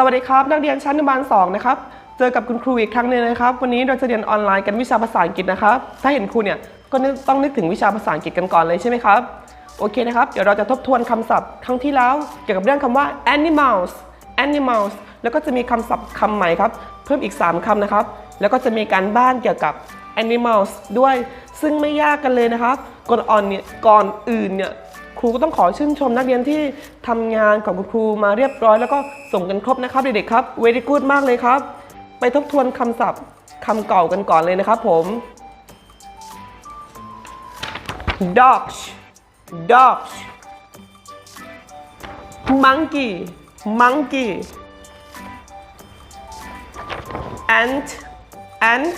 สวัสดีครับ นักเรียนชั้นอนุบาล2นะครับเจอกับคุณครูอีกครั้งหนึ่งนะครับ วันนี้เราจะเรียนออนไลน์กันวิชาภาษาอังกฤษนะครับ ถ้าเห็นครูเนี่ยก็ต้องนึกถึงวิชาภาษาอังกฤษกันก่อนเลยใช่ไหมครับโอเคนะครับ เดี๋ยวเราจะทบทวนคำศัพท์ครั้งที่แล้วเกี่ยวกับเรื่องคำว่า animals animals แล้วก็จะมีคำศัพท์คำใหม่ครับ เพิ่มอีก 3คำนะครับ แล้วก็จะมีการบ้านเกี่ยวกับ animals ด้วย ซึ่งไม่ยากกันเลยนะครับ ก่อนอ่อนเนี่ยก่อนอื่นเนี่ย ครูก็ต้องขอชื่นชมนักเรียนที่ทำงานของคุณครูมาเรียบร้อย แล้วก็ส่งกันครบนะครับเด็กๆครับ very good มากเลยครับ ไปทบทวนคำศัพท์คำเก่ากันก่อนเลยนะครับผม dogs dogs monkey monkey ant ant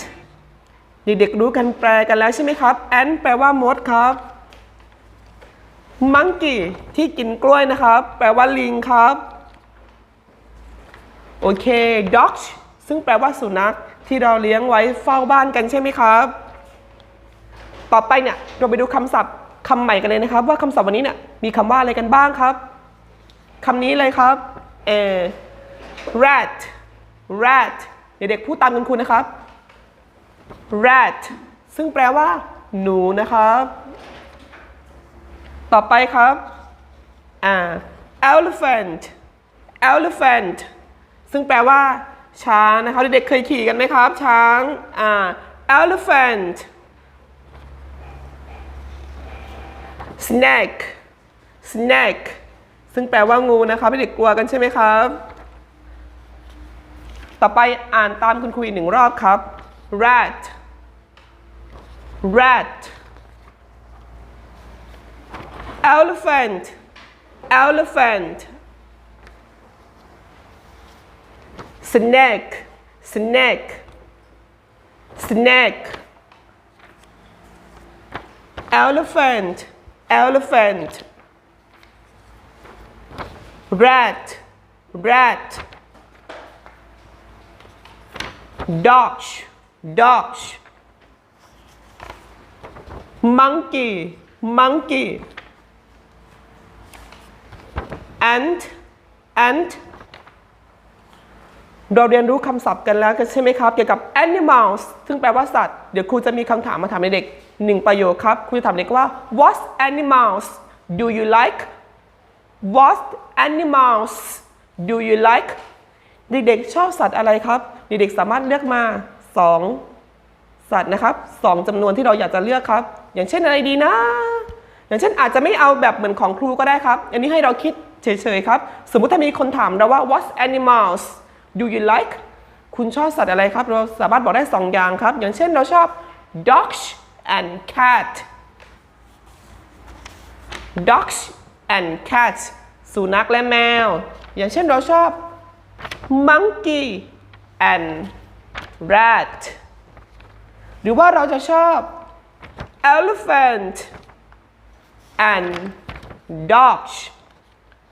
เด็กๆรู้กันแปลกันแล้วใช่ไหมครับ ant แปลว่ามดครับ มังกี้ที่กินกล้วยนะครับ แปลว่าลิงครับ โอเค dog ซึ่งแปลว่าสุนัขที่เราเลี้ยงไว้เฝ้าบ้านกันใช่ไหมครับ ต่อไปเนี่ยเราไปดูคำศัพท์คำใหม่กันเลยนะครับ ว่าคำศัพท์วันนี้เนี่ยมีคำว่าอะไรกันบ้างครับคำนี้เลยครับเอ rat rat เด็กๆพูดตามคุณครูนะครับ rat ซึ่งแปลว่า หนูนะครับ ต่อไปครับอ่า elephant elephant ซึ่งแปลว่า ช้างนะครับเด็กๆเคยขี่กันไหมครับ ช้างอ่า elephant snake snake ซึ่งแปลว่างูนะครับเด็กๆกลัวกันใช่ไหมครับ ต่อไปอ่านตามคุณครูอีกหนึ่งรอบครับ rat rat elephant. Elephant. Snake. Snake. Snake. Elephant. Elephant. Rat. Rat. Dog dog monkey. Monkey ant ant เราเรียนรู้คำศัพท์กันแล้วใช่ไหมครับ เกี่ยวกับ animals ซึ่งแปลว่าสัตว์ เดี๋ยวครูจะมีคำถามมาถามเด็กหนึ่งประโยคครับ ครูจะถามเด็กว่า what animals do you like what animals do you like เด็กๆชอบสัตว์อะไรครับ เด็กๆสามารถเลือกมา 2 สัตว์นะครับสองจำนวนที่เราอยากจะเลือกครับ อย่างเช่นอะไรดีนะ อย่างเช่นอาจจะไม่เอาแบบเหมือนของครูก็ได้ครับ อันนี้ให้เราคิด เฉยๆครับ สมมุติถ้ามีคนถามเราว่า what animals do you like คุณชอบสัตว์อะไรครับ เราสามารถบอกได้ 2 อย่างครับ อย่างเช่นเราชอบ dogs and cat dogs and cat สุนัขและแมว อย่างเช่นเราชอบ monkey and rat หรือว่าเราจะชอบ elephant and dogs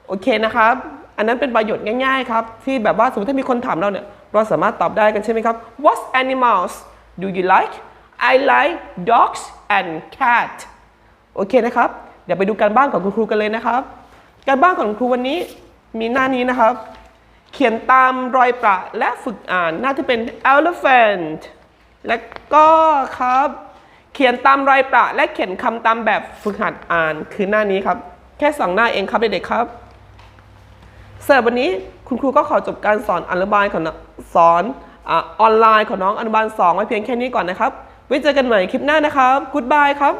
โอเคนะครับ อันนั้นเป็นประโยชน์ง่ายๆครับ ที่แบบว่าสมมติถ้ามีคนถามเราเนี่ย เราสามารถตอบได้กันใช่ไหมครับ What animals do you like I like dogs and cat โอเคนะครับ เดี๋ยวไปดูการบ้านของคุณครูกันเลยนะครับ การบ้านของคุณครูวันนี้มีหน้านี้นะครับ เขียนตามรอยประและฝึกอ่านหน้าที่เป็น elephant และก็ครับ เขียนตามรอยประและเขียนคำตามแบบฝึกหัดอ่านคือหน้านี้ครับ แค่สองหน้าเองครับเด็กๆครับ สำหรับวันนี้คุณครูก็ขอจบการสอนอนุบาลของสอนอออนไลน์ของน้องอนุบาล 2 ไว้เพียงแค่นี้ก่อนนะครับ ไว้เจอกันใหม่คลิปหน้านะครับ Goodbye ครับ